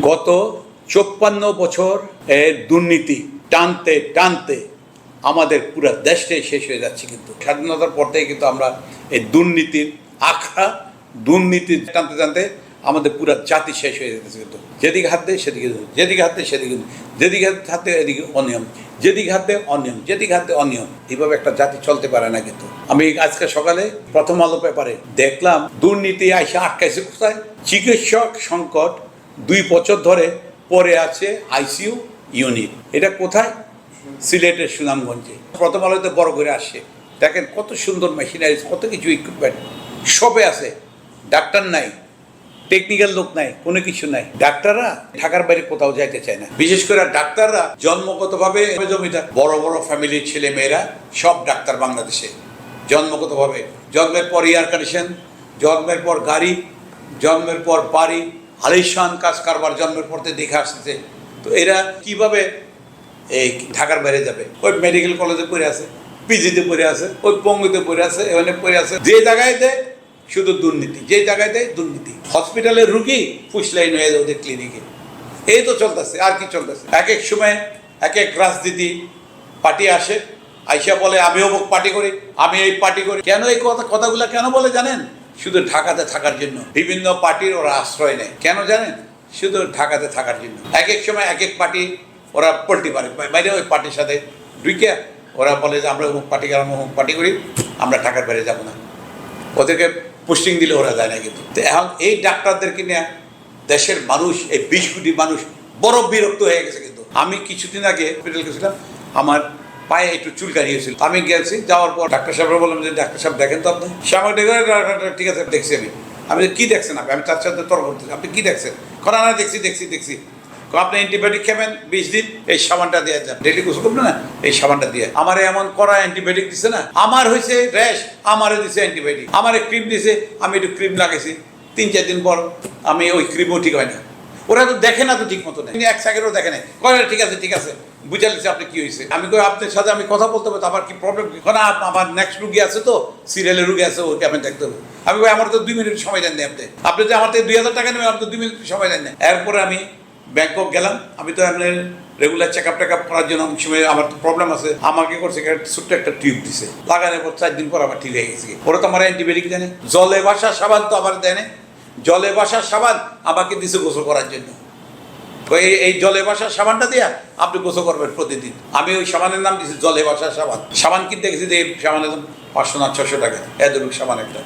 গত চোপ্পান্ন বছর এর দুর্নীতি টানতে টানতে আমাদের পুরো দেশটাই শেষ হয়ে যাচ্ছে কিন্তু। স্বাধীনতার পর থেকে কিন্তু আমরা এই দুর্নীতির আখড়া দুর্নীতি টানতে টানতে আমাদের পুরো জাতি শেষ হয়ে যাচ্ছে কিন্তু। যেদিকে হাত দেয় সেদিকে যেদিকে হাত দেয় সেদিকে যেদিকে হাত এদিকে অনিয়ম, যেদিকে হাত অনিয়ম, যেদিকে হাত অনিয়ম, এইভাবে একটা জাতি চলতে পারে না কিন্তু। আমি আজকে সকালে প্রথম আলো পেপারে দেখলাম দুর্নীতি আইসা আটকাইছে কোথায়? চিকিৎসক সংকট দুই বছর ধরে পড়ে আছে আইসিইউ ইউনিট। এটা কোথায়? সিলেটের সুনামগঞ্জে। প্রথম আলোতে বড় করে আসে। দেখেন কত সুন্দর মেশিনারিজ, কত কিছু ইকুইপমেন্ট সবে আছে। ডাক্তার নাই। টেকনিক্যাল লোক নাই। কোনো কিছু নাই। ডাক্তাররা ঢাকার বাইরে কোথাও যাইতে চায় না। বিশেষ করে ডাক্তাররা জন্মগতভাবে জমিদার। বড় বড় ফ্যামিলির ছেলে মেয়েরা সব ডাক্তার বাংলাদেশে। জন্মগতভাবে। জন্মের পর এয়ার কন্ডিশন জন্মের পর গাড়ি, জন্মের পর বাড়ি আলিশান কাজ কারবার জন্মের পর থেকে দেখে আসতেছে তো এরা কীভাবে এই ঢাকার বাইরে যাবে? ওই মেডিকেল কলেজে পড়ে আছে পিজিতে পড়ে আছে, ওই পঙ্গুতে পড়ে আছে, এখানে পড়ে আছে। যে জায়গায় দেয়, শুধু দুর্নীতি। যে জায়গায় দেয়, দুর্নীতি। হসপিটালের রুগী ফুসলাইন হয়ে যায় ওদের ক্লিনিকে এই তো চলতেছে, আর কি চলতেছে? এক এক সময় এক এক রাজনীতি পার্টি আসে, আইসা বলে আমি অমুক পার্টি করি, আমি এই পার্টি করি। কেন এই কথা কথাগুলো কেন বলে জানেন? শুধু ঢাকাতে থাকার জন্য। বিভিন্ন পার্টির ওরা আশ্রয় নেয়। কেন জানেন? শুধু ঢাকাতে থাকার জন্য। এক এক সময় এক এক পার্টি ওরা পল্টি পারে। বাইরে ওই পার্টির সাথে ঢুকে ওরা বলে যে, আমরা অমুক পার্টি গেলাম অমুক পার্টি করি, আমরা ঢাকার বাইরে যাব না। ওদেরকে পোস্টিং দিলে ওরা যায় না কিন্তু। এখন এই ডাক্তারদেরকে নিয়ে দেশের মানুষ, এই বিশ কোটি মানুষ বড় বিরক্ত হয়ে গেছে কিন্তু। আমি কিছুদিন আগে হসপিটাল গেছিলাম। আমার পায়ে একটু চুলকানি হয়েছিল আমি গেছি যাওয়ার পর ডাক্তার সাহেব বললাম যে ডাক্তার সাহেব দেখেন তো আপনি? সে আমাকে ডেকে বলে, "ডাক্তার, ডাক্তার, ঠিক আছে দেখছি আমি। আমি কি দেখছেন আপনি? আমি তার সাথে তর্ক করতেছি আপনি কি দেখছেন? করা না দেখছি দেখছি দেখছি। আপনি অ্যান্টিবায়োটিক খাবেন বিশ দিন এই সাবানটা দিয়ে যান। ডেলি গোসল করবেন না? এই সাবানটা দিয়ে। আমার এমন করা অ্যান্টিবায়োটিক দিছে না? আমার হয়েছে র্যাশ আমারে দিছে অ্যান্টিবায়োটিক। আমার ক্রিম দিছে আমি একটু ক্রিম লাগাইছি। তিন চার দিন পর আমি ওই ক্রিমও ঠিক হয় না ওরা তো দেখে না তো ঠিক মতো নেই এক সেকেন্ডও দেখে নাই। কয় ঠিক আছে ঠিক আছে, বুঝা লিখছে আপনি কি হয়েছে আমি কই, আপনার সাথে আমি কথা বলতে হবে আমার কি প্রবলেম আপ- আমার নেক্সট রুগী আছে তো সিরিয়ালের রুগী আছে, ওকে আমি দেখতে হবে। আমি কই, আমার তো দুই মিনিট সময় দেন না আপনি। আপনি যে আমার থেকে দুই হাজার টাকা নেবেন আপনি তো দুই মিনিট সময় দেন না এরপরে আমি ব্যাংকক গেলাম। আমি তো আপনার regular check up take up করার জন্য অনেক সময় আমার তো প্রবলেম আছে। আমাকে করছে ছোট্ট একটা টিউব দিছে। লাগানোর পর চার দিন পর আবার ঠিক হয়ে গেছে। ওরা তো আমার অ্যান্টিবায়োটিক দেয় জলে বাসা সাবান তো আবার দেয় না। জলে বাসার সাবান আমাকে দিছে গোসল করার জন্য। এই জলে বাসার সাবানটা দিয়া আপনি গোসল করবেন প্রতিদিন। আমি ওই সাবানের নাম দিয়েছি জলে বাসার সাবান। সাবান কিনতে গেছি যে এই সাবানের দাম পাঁচশো না ছশো টাকা। এতটুকু সাবান একটা।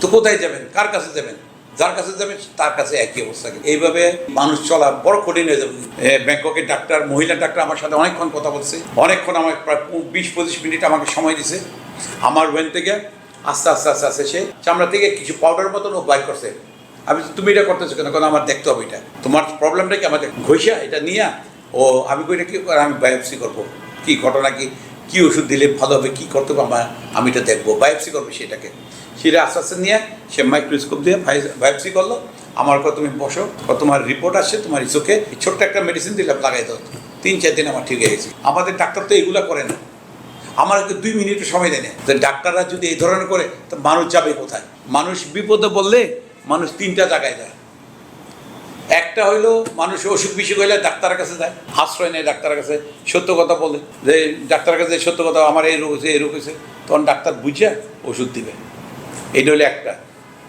তো কোথায় যাবেন? কার কাছে যাবেন? যার কাছে যাবেন, তার কাছে একই অবস্থা। এইভাবে মানুষ চলা বড় কঠিন হয়ে যাবে। ব্যাংককের ডাক্তার, মহিলা ডাক্তার আমার সাথে অনেকক্ষণ কথা বলছে। অনেকক্ষণ আমার প্রায় বিশ, পঁচিশ মিনিট আমাকে সময় দিছে। আমার ওয়েন থেকে আস্তে আস্তে আস্তে আস্তে সে চামড়া থেকে কিছু পাউডার মতন ও বাইর করছে। আমি তুমি এটা করতেছো কেন? কারণ আমার দেখতে হবে এটা? তোমার প্রবলেমটা কি? আমাদের ঘষা, এটা নিয়ে। ও, আমি এটা কি? আমি বায়োপসি করব। কি ঘটনা কি? কি ওষুধ দিলে ভালো হবে? কী করতে হবে? আমার আমি এটা দেখব। বায়োপসি করবে সেটাকে সেটা আস্তে আস্তে নিয়ে সে মাইক্রোস্কোপ দিয়ে বায়োপসি করল। আমার কথা, তুমি বসো। তোমার রিপোর্ট আসছে, তোমার চোখে। ছোট্ট একটা মেডিসিন দিলাম লাগাই দাও। তিন, চার দিন আমার ঠিক হয়ে গেছে। আমাদের ডাক্তার তো এগুলো করে না। আমার দুই মিনিট সময় দেয় না। ডাক্তাররা যদি এই ধরনের করে, তো মানুষ যাবে কোথায়? মানুষ বিপদে বললে মানুষ তিনটা জায়গায় যায়। একটা হইল মানুষ অসুখ বিসুখ হইলে ডাক্তারের কাছে যায়, আশ্রয় নেয় ডাক্তারের কাছে। সত্য কথা বলে যে, ডাক্তারের কাছে সত্য কথা, আমার এই রোগ হয়েছে, এই রোগ হয়েছে, তখন ডাক্তার বুঝে ওষুধ দিবে। এটা হলো একটা।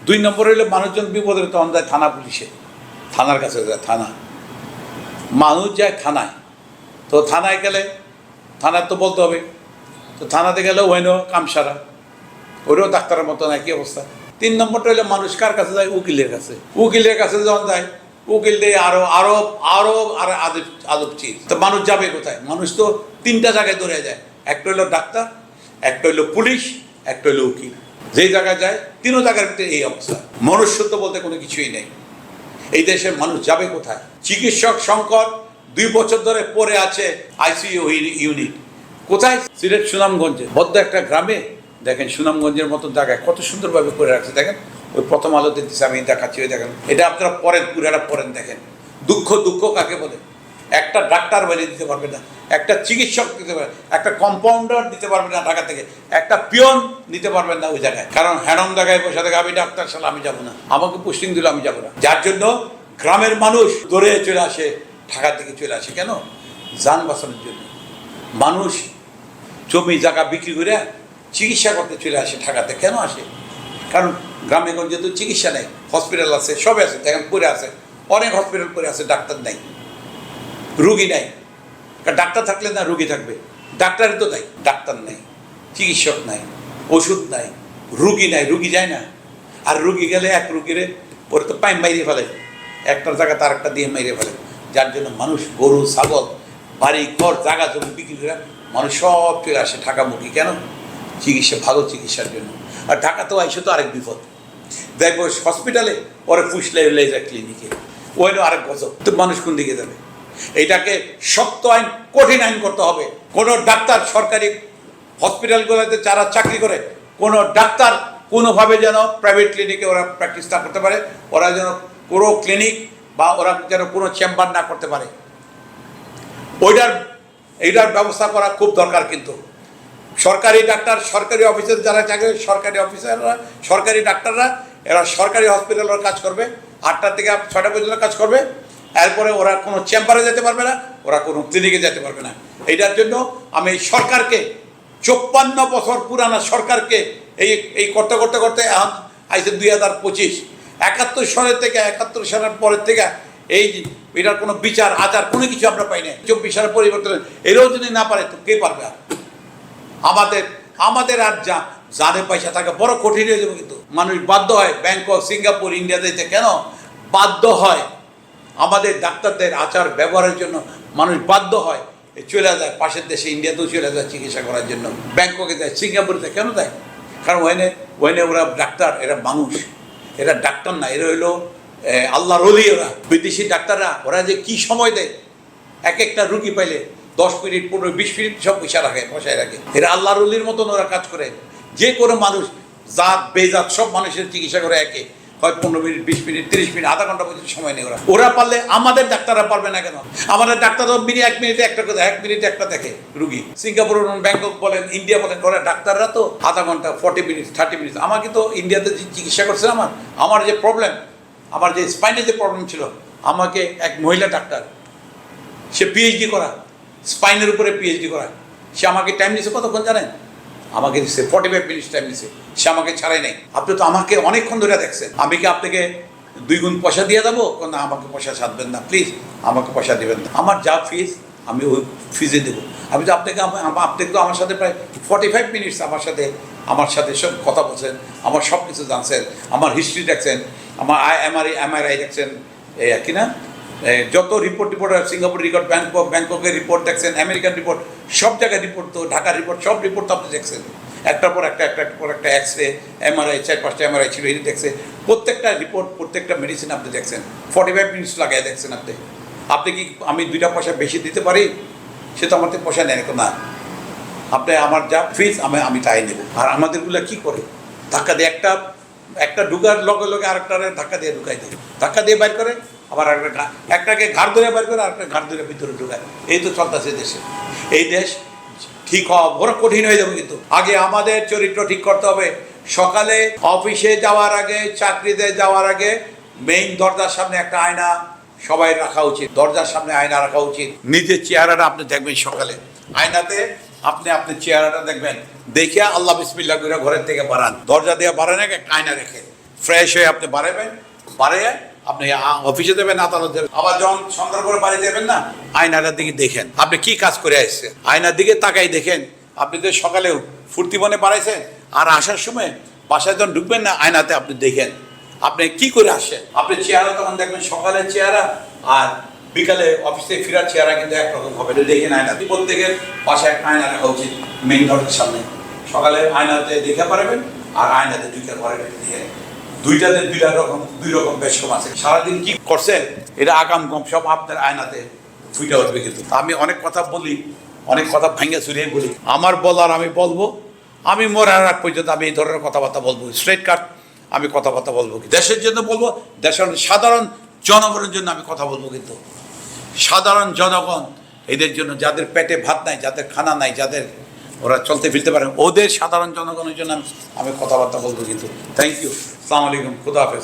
দুই নম্বর হইল মানুষজন বিপদে, তখন যায় থানা পুলিশে। থানার কাছে যায়, থানা। মানুষ যায় থানায়। তো থানায় গেলে, থানার তো বলতে হবে, তো থানাতে গেলে ওইনও কাম সারা ওরও ডাক্তারের মতো একই অবস্থা? তিন নম্বরটা হলো মানুষ কার কাছে যায়? উকিলের কাছে। উকিলের কাছে যখন যায়, উকিল দিয়ে আরও আরও আরও, আর আদব আদব চিজ তো মানুষ যাবে কোথায়? মানুষ তো তিনটা জায়গায় দৌড়ে যায়। একটা হলো ডাক্তার, একটা হলো পুলিশ, একটা হলো উকিল। যেই জায়গায় যায়, তিনও জায়গার এই অবস্থা। মনুষ্যত্ব বলতে কোনো কিছুই নেই। এই দেশের মানুষ যাবে কোথায়? চিকিৎসক সংকট দুই বছর ধরে পড়ে আছে আইসিইউ ইউনিট। কোথায়? সিলেট সুনামগঞ্জে। বদ্ধ একটা গ্রামে দেখেন সুনামগঞ্জের মতো জায়গায় কত সুন্দরভাবে করে রাখছে। দেখেন, ওই প্রথম আলোতে দিচ্ছে আমি দেখাচ্ছি, ওই দেখেন। এটা আপনারা পরেন পুরাটা পরেন, দেখেন। দুঃখ দুঃখ কাকে বলে? একটা ডাক্তার বাইরে দিতে পারবে না, একটা চিকিৎসক দিতে পারবে একটা কম্পাউন্ডার দিতে পারবে না ঢাকা থেকে, একটা পিয়ন নিতে পারবেন না ওই জায়গায়। কারণ হ্যারম জায়গায় বসে থাকে, আমি ডাক্তার সালে আমি যাব না। আমাকে পোস্টিং দিলে, আমি যাব না। যার জন্য গ্রামের মানুষ দৌড়ে চলে আসে, ঢাকা থেকে চলে আসে। কেন? যান বাঁচানোর জন্য। মানুষ জমি, জায়গা বিক্রি করে চিকিৎসা করতে চলে আসে ঢাকাতে। কেন আসে? কারণ গ্রামে গঞ্জে তো চিকিৎসা নেই। হসপিটাল আছে, সবে আছে, এখন পড়ে আছে। অনেক হসপিটাল পড়ে আছে, ডাক্তার নেই। রুগী নাই। ডাক্তার থাকলে না রুগী থাকবে। ডাক্তারই তো নাই, ডাক্তার নাই, চিকিৎসক নাই, ওষুধ নাই, রুগী নাই, রুগী যায় না। আর রুগী গেলে এক রুগীরে ওরে তো পাইম মাইরে ফেলে। একটার জায়গা তার একটা দিয়ে মাইরে ফেলে। যার জন্য মানুষ গরু, ছাগল, বাড়ি, ঘর, জায়গা, জমি বিক্রি করে মানুষ সব চলে আসে ঢাকামুখী। কেন? চিকিৎসা, ভালো চিকিৎসার জন্য। আর ঢাকাতেও আইসে তো আরেক বিপদ। দেখব হসপিটালে ওরা ফুসলে যায় ক্লিনিকে ওই আরেক গজব। তো মানুষ কোন দিকে যাবে? এটাকে শক্ত আইন, কঠিন আইন করতে হবে। কোনো ডাক্তার সরকারি হসপিটালগুলোতে যারা চাকরি করে, কোনো ডাক্তার কোনোভাবে যেন প্রাইভেট ক্লিনিকে ওরা প্র্যাকটিস না করতে পারে, ওরা যেন কোনো ক্লিনিক বা ওরা যেন কোনো চেম্বার না করতে পারে। ওইটার, এইটার ব্যবস্থা করা খুব দরকার কিন্তু। সরকারি ডাক্তার, সরকারি অফিসের যারা চাকরি সরকারি অফিসাররা, সরকারি ডাক্তাররা, এরা সরকারি হসপিটালের কাজ করবে। আটটা থেকে ছটা পর্যন্ত কাজ করবে। এরপরে ওরা কোনো চেম্বারে যেতে পারবে না, ওরা কোনো ক্লিনিকে যেতে পারবে না। এইটার জন্য আমি সরকারকে, চোপ্পান্ন বছর পুরানা সরকারকে এই এই করতে করতে করতে এখন আইসে দুই হাজার পঁচিশ। একাত্তর সালের থেকে, একাত্তর সালের পরের থেকে এই এটার কোনো বিচার, আচার কোনো কিছু আমরা পাই না চব্বিশ সালের পরিবর্তন। এরাও যদি না পারে তো কে পারবে আর? আমাদের আমাদের আর যা, যাদের পয়সা থাকে বড় কঠিন হয়ে যাবে কিন্তু। মানুষ বাধ্য হয় ব্যাংকক, সিঙ্গাপুর ইন্ডিয়া যেতে। কেন? বাধ্য হয়। আমাদের ডাক্তারদের আচার ব্যবহারের জন্য মানুষ বাধ্য হয়। চলে যায় পাশের দেশে, ইন্ডিয়াতেও চলে যায় চিকিৎসা করার জন্য। ব্যাংককে যায় সিঙ্গাপুরে কেন যায় কারণ ওখানে ওখানে ওরা ডাক্তার, এরা মানুষ। এরা ডাক্তার না, এরা হইল আল্লাহর অলি ওরা। বিদেশি ডাক্তাররা, ওরা যে কি সময় দেয়? এক একটা রুগী পাইলে দশ মিনিট, পনেরো, বিশ মিনিট সব পয়সা রাখে বসায় রাখে। এরা আল্লাহর অলির মতন ওরা কাজ করে। যে কোনো মানুষ, জাত, বেজাত, সব মানুষের চিকিৎসা করে একে। হয় পনেরো মিনিট, বিশ মিনিট, তিরিশ মিনিট, আধা ঘণ্টা পর্যন্ত সময় নেই ওরা। ওরা পারলে আমাদের ডাক্তাররা পারবে না কেন? আমাদের ডাক্তাররা মিনিট এক মিনিটে একটা করে, এক মিনিটে একটা দেখে, রুগী। সিঙ্গাপুর, ব্যাংকক বলেন, ইন্ডিয়া বলেন, ওরা ডাক্তাররা তো আধা ঘণ্টা ফর্টি মিনিট থার্টি মিনিট আমাকে তো ইন্ডিয়াতে চিকিৎসা করছে আমার আমার যে প্রবলেম আমার যে স্পাইনের যে প্রবলেম ছিল, আমাকে এক মহিলা ডাক্তার, সে পিএইচডি করা। স্পাইনের উপরে পিএইচডি করা সে আমাকে টাইম নিছে কতক্ষণ জানেন? আমাকে দিচ্ছে ফর্টি ফাইভ মিনিটস টাইম নিছে সে আমাকে ছাড়াই নাই। আপনি তো আমাকে অনেকক্ষণ ধরে দেখছেন। আমি কি আপনাকে দুই গুণ পয়সা দিয়ে দেবো না, আমাকে পয়সা সাধবেন না প্লিজ আমাকে পয়সা দেবেন না। আমার যা ফিজ আমি ওই ফিজে দেবো। আমি তো আপনাকে, আম- আম- আপনি তো আমার সাথে প্রায় ফর্টি ফাইভ মিনিটস আমার সাথে আমার সাথে সব কথা বলছেন, আমার সব কিছু জানছেন, আমার হিস্ট্রি দেখছেন, আমার আই এমআরআই এমআরআই দেখছেন। কি না? যত রিপোর্ট টিপোর্ট সিঙ্গাপুর রিপোর্ট ব্যাংকক, ব্যাংককের রিপোর্ট দেখছেন, আমেরিকান রিপোর্ট সব জায়গায় রিপোর্ট তো, ঢাকার রিপোর্ট সব রিপোর্ট তো আপনি দেখছেন। একটার পর একটা একটা পর একটা এক্স রে এমআরআই চার পাঁচটা এমআরআই ছিল এটি দেখছে, প্রত্যেকটা রিপোর্ট প্রত্যেকটা মেডিসিন আপনি দেখছেন। ফর্টি ফাইভ মিনিটস লাগাই দেখছেন আপনি। আপনি কি আমি দুইটা পয়সা বেশি দিতে পারি? সে তো আমার থেকে পয়সা নেয় না। আপনি আমার যা ফিজ আমি আমি তাই নেব। আর আমাদেরগুলো কি করে? ধাক্কা দিয়ে একটা একটা ঢুকার লগে লগে আরেকটা ধাক্কা দিয়ে ঢুকাই দেয়। ধাক্কা দিয়ে বাইর করে আবার একটা একটাকে ঘাড় ধরে বাইর করে আরেকটা ঘাড় ধরে ভিতরে ঢুকায়। এই তো চলতেছে দেশে। এই দেশ ঠিক হওয়া বড় কঠিন হয়ে যাবে কিন্তু। আগে আমাদের চরিত্র ঠিক করতে হবে। সকালে অফিসে যাওয়ার আগে, চাকরিতে যাওয়ার আগে মেইন দরজার সামনে একটা আয়না সবাই রাখা উচিত। দরজার সামনে আয়না রাখা উচিত। নিজের চেহারাটা আপনি দেখবেন সকালে। আয়নাতে আপনি আপনার চেহারাটা দেখবেন। দেখে আল্লাহ বিসমিল্লাহ করে ঘরের থেকে বাড়ান। দরজা দিয়ে বাড়ান এক একটা আয়না রেখে। ফ্রেশ হয়ে আপনি বাড়াবেন বাড়িয়ে আপনি অফিসে দেবেন, আদালত আবার যখন সন্ধ্যার করে বাড়ি যাবেন না আয়নাটার দিকে দেখেন। আপনি কি কাজ করে আসছেন? আয়নার দিকে তাকাই দেখেন, আপনি তো সকালে ফুর্তি মনে বাড়াইছেন, আর আসার সময় বাসায় যখন ঢুকবেন না, আয়নাতে আপনি দেখেন। আপনি কি করে আসছেন? আপনি চেহারা তখন দেখবেন সকালের চেহারা, আর বিকালে অফিসে ফেরার চেহারা কিন্তু একরকম হবে। এটা দেখে আয়না প্রত্যেকের বাসায় একটা আয়না রাখা উচিত মেইন দরজার সামনে। সকালে আয়নাতে দেখে পারবেন, আর আয়নাতে দুইটা ঘরে দেখে। দুইটাতে দুইটা রকম, দুই রকম বেশকম আছে। সারাদিন কি করছেন? এটা আগাম কম, সব আপনার আয়নাতে ফুইটা উঠবে কিন্তু। আমি অনেক কথা বলি, অনেক কথা ভাঙ্গে চুরিয়ে বলি। আমার বলার আমি বলব, আমি মরার আগ পর্যন্ত আমি এই ধরনের কথাবার্তা বলব। স্ট্রেট কাট আমি কথাবার্তা বলব দেশের জন্য বলব, দেশের সাধারণ জনগণের জন্য আমি কথা বলব কিন্তু। সাধারণ জনগণ, এদের জন্য যাদের পেটে ভাত নাই, যাদের খানা নাই, যাদের ওরা চলতে ফিরতে পারে। ওদের সাধারণ জনগণের জন্য আমি- কথাবার্তা বলব কিন্তু। থ্যাংক ইউ সালাম আলাইকুম। খুদা হাফেজ।